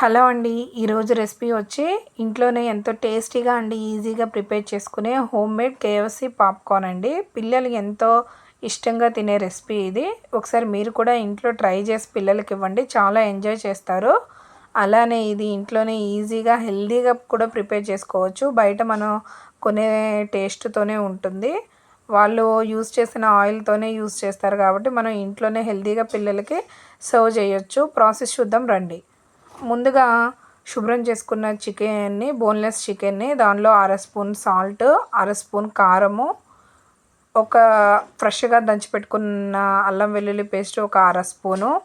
Hello అండి. ఈరోజు recipe వచ్చి ఇంట్లోనే ఎంతో టేస్టీగా అండి ఈజీగా ప్రిపేర్ చేసుకునే హోమ్ మేడ్ కేఎఫ్సి పాప్కార్న్ అండి. పిల్లలు ఎంతో ఇష్టంగా తినే రెసిపీ ఇది. ఒకసారి మీరు కూడా ఇంట్లో ట్రై చేసి పిల్లలకి ఇవ్వండి చాలా ఎంజాయ్ చేస్తారు. అలానే ఇది ఇంట్లోనే ఈజీగా హెల్దీగా కూడా ప్రిపేర్ చేసుకోవచ్చు. బయట మనం కొనే టేస్ట్తోనే ఉంటుంది. వాళ్ళు యూస్ చేసిన ఆయిల్తోనే యూస్ చేస్తారు కాబట్టి మనం ఇంట్లోనే హెల్దీగా పిల్లలకి సర్వ్ చేయొచ్చు. ప్రాసెస్ చూద్దాం రండి. ముందుగా శుభ్రం చేసుకున్న చికెన్ని బోన్లెస్ చికెన్ని దానిలో అర స్పూన్ సాల్ట్ అర స్పూన్ కారము ఒక ఫ్రెష్గా దంచిపెట్టుకున్న అల్లం వెల్లుల్లి పేస్ట్ ఒక అర స్పూను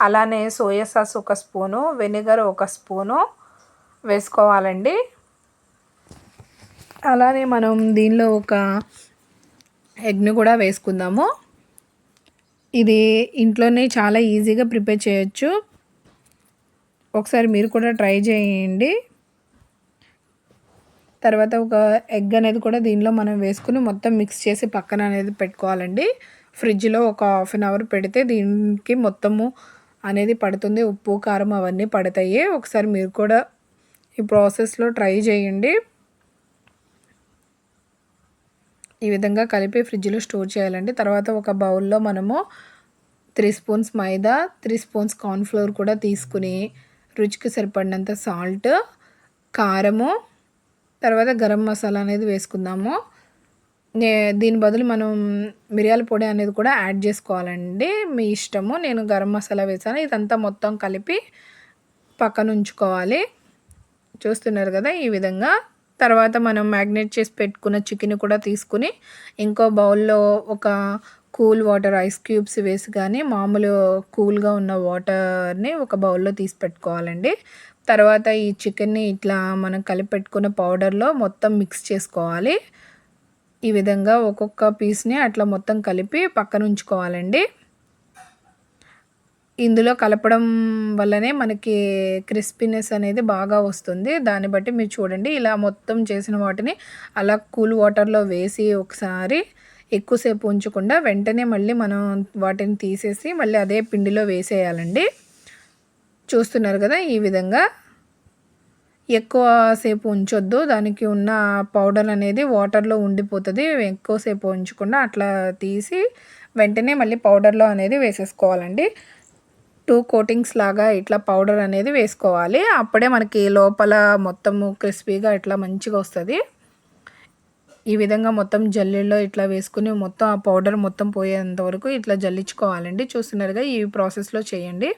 అలానే సోయా సాస్ ఒక స్పూను వెనిగర్ ఒక స్పూను వేసుకోవాలండి. అలానే మనం దీనిలో ఒక ఎగ్ని కూడా వేసుకుందాము. ఇది ఇంట్లోనే చాలా ఈజీగా ప్రిపేర్ చేయొచ్చు. ఒకసారి మీరు కూడా ట్రై చేయండి. తర్వాత ఒక ఎగ్ అనేది కూడా దీనిలో మనం వేసుకుని మొత్తం మిక్స్ చేసి పక్కన అనేది పెట్టుకోవాలండి. ఫ్రిడ్జ్లో ఒక హాఫ్ అన్ అవర్ పెడితే దీనికి మొత్తము అనేది పడుతుంది. ఉప్పు కారం అవన్నీ పడతాయి. ఒకసారి మీరు కూడా ఈ ప్రాసెస్లో ట్రై చేయండి. ఈ విధంగా కలిపి ఫ్రిడ్జ్లో స్టోర్ చేయాలండి. తర్వాత ఒక బౌల్లో మనము three spoons maida three spoons cornflour కూడా తీసుకుని రుచికి సరిపడినంత సాల్ట్ కారము తర్వాత గరం మసాలా అనేది వేసుకుందాము. దీని బదులు మనం మిరియాల పొడి అనేది కూడా యాడ్ చేసుకోవాలండి. మీ ఇష్టము. నేను గరం మసాలా వేసాను. ఇదంతా మొత్తం కలిపి పక్కన ఉంచుకోవాలి. చూస్తున్నారు కదా ఈ విధంగా. తర్వాత మనం మ్యాగ్నేట్ చేసి పెట్టుకున్న చికెన్ కూడా తీసుకుని ఇంకో బౌల్లో ఒక కూల్ వాటర్ ఐస్ క్యూబ్స్ వేసి కానీ మామూలు కూల్గా ఉన్న వాటర్ని ఒక బౌల్లో తీసి పెట్టుకోవాలండి. తర్వాత ఈ చికెన్ని ఇట్లా మనం కలిపి పెట్టుకున్న పౌడర్లో మొత్తం మిక్స్ చేసుకోవాలి. ఈ విధంగా ఒక్కొక్క పీస్ని అట్లా మొత్తం కలిపి పక్కన ఉంచుకోవాలండి. ఇందులో కలపడం వల్లనే మనకి క్రిస్పీనెస్ అనేది బాగా వస్తుంది. దాన్ని బట్టి మీరు చూడండి ఇలా మొత్తం చేసిన వాటిని అలా కూల్ వాటర్లో వేసి ఒకసారి ఎక్కువసేపు ఉంచకుండా వెంటనే మళ్ళీ మనం వాటిని తీసేసి మళ్ళీ అదే పిండిలో వేసేయాలండి. చూస్తున్నారు కదా ఈ విధంగా. ఎక్కువసేపు ఉంచొద్దు. దానికి ఉన్న పౌడర్ అనేది వాటర్లో ఉండిపోతుంది. ఎక్కువసేపు ఉంచకుండా అట్లా తీసి వెంటనే మళ్ళీ పౌడర్లో అనేది వేసేసుకోవాలండి. టూ కోటింగ్స్ లాగా ఇట్లా పౌడర్ అనేది వేసుకోవాలి. అప్పుడే మనకి లోపల మొత్తము క్రిస్పీగా ఇట్లా మంచిగా వస్తుంది. ఈ విధంగా మొత్తం జల్లీలో ఇట్లా వేసుకుని మొత్తం ఆ పౌడర్ మొత్తం పోయేంత వరకు ఇట్లా జల్లించుకోవాలండి. చూస్తున్నారుగా ఈ ప్రాసెస్లో చేయండి.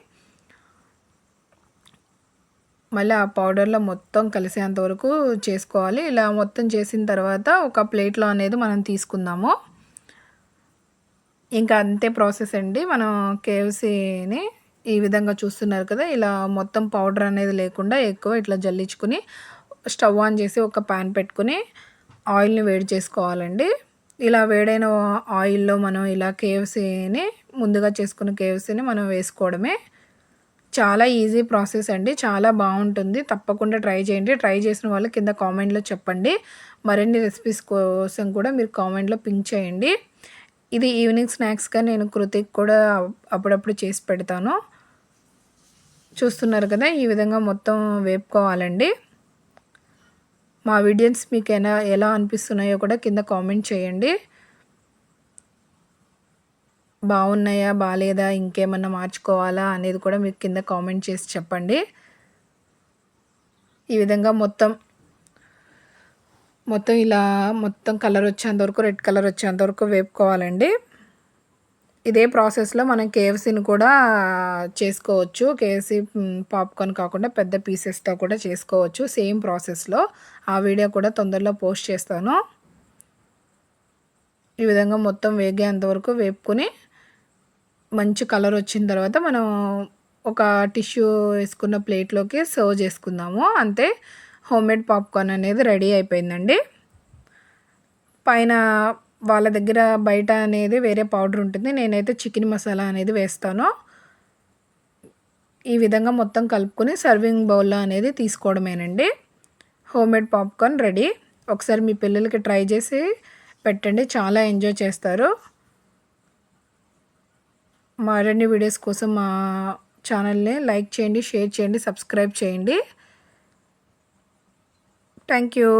మళ్ళీ ఆ పౌడర్లో మొత్తం కలిసేంత వరకు చేసుకోవాలి. ఇలా మొత్తం చేసిన తర్వాత ఒక ప్లేట్లో అనేది మనం తీసుకుందాము. ఇంకా అంతే ప్రాసెస్ అండి. మనం కేఎఫ్సీని ఈ విధంగా చూస్తున్నారు కదా ఇలా మొత్తం పౌడర్ అనేది లేకుండా ఎక్కువ ఇట్లా జల్లించుకుని స్టవ్ ఆన్ చేసి ఒక ప్యాన్ పెట్టుకుని ఆయిల్ని వేడి చేసుకోవాలండి. ఇలా వేడైన ఆయిల్లో మనం ఇలా కేఎఫ్సీని ముందుగా చేసుకున్న కేఎఫ్సీని మనం వేసుకోవడమే. చాలా ఈజీ ప్రాసెస్ అండి. చాలా బాగుంటుంది. తప్పకుండా ట్రై చేయండి. ట్రై చేసిన వాళ్ళు కింద కామెంట్లో చెప్పండి. మరిన్ని రెసిపీస్ కోసం కూడా మీరు కామెంట్లో పింక్ చేయండి. ఇది ఈవినింగ్ స్నాక్స్గా నేను కృతిక్ కూడా అప్పుడప్పుడు చేసి పెడతాను. చూస్తున్నారు కదా ఈ విధంగా మొత్తం వేపుకోవాలండి. మా వీడియోస్ మీకు ఎలా ఎలా అనిపిస్తున్నాయో కూడా కింద కామెంట్ చేయండి. బాగున్నాయా బాగాలేదా ఇంకేమన్నా మార్చుకోవాలా అనేది కూడా మీకు కింద కామెంట్ చేసి చెప్పండి. ఈ విధంగా మొత్తం మొత్తం ఇలా మొత్తం కలర్ వచ్చేంత వరకు రెడ్ కలర్ వచ్చేంత వరకు వేపుకోవాలండి. ఇదే ప్రాసెస్లో మనం కేఎఫ్సీని కూడా చేసుకోవచ్చు. కేఎఫ్సీ పాప్కార్న్ కాకుండా పెద్ద పీసెస్తో కూడా చేసుకోవచ్చు. సేమ్ ప్రాసెస్లో. ఆ వీడియో కూడా తొందరలో పోస్ట్ చేస్తాను. ఈ విధంగా మొత్తం వేగేంత వరకు వేపుకొని మంచి కలర్ వచ్చిన తర్వాత మనం ఒక టిష్యూ వేసుకున్న ప్లేట్లోకి సర్వ్ చేసుకుందాము. అంతే. హోమ్మేడ్ పాప్కార్న్ అనేది రెడీ అయిపోయిందండి. పైన వాళ్ళ దగ్గర బయట అనేది వేరే పౌడర్ ఉంటుంది. నేనైతే చికెన్ మసాలా అనేది వేస్తాను. ఈ విధంగా మొత్తం కలుపుకొని సర్వింగ్ బౌల్లో అనేది తీసుకోవడమేనండి. హోమ్మేడ్ పాప్కార్న్ రెడీ ఒకసారి మీ పిల్లలకి ట్రై చేసి పెట్టండి. చాలా ఎంజాయ్ చేస్తారు. మరిన్ని వీడియోస్ కోసం మా ఛానల్ని లైక్ చేయండి షేర్ చేయండి సబ్స్క్రైబ్ చేయండి. Thank you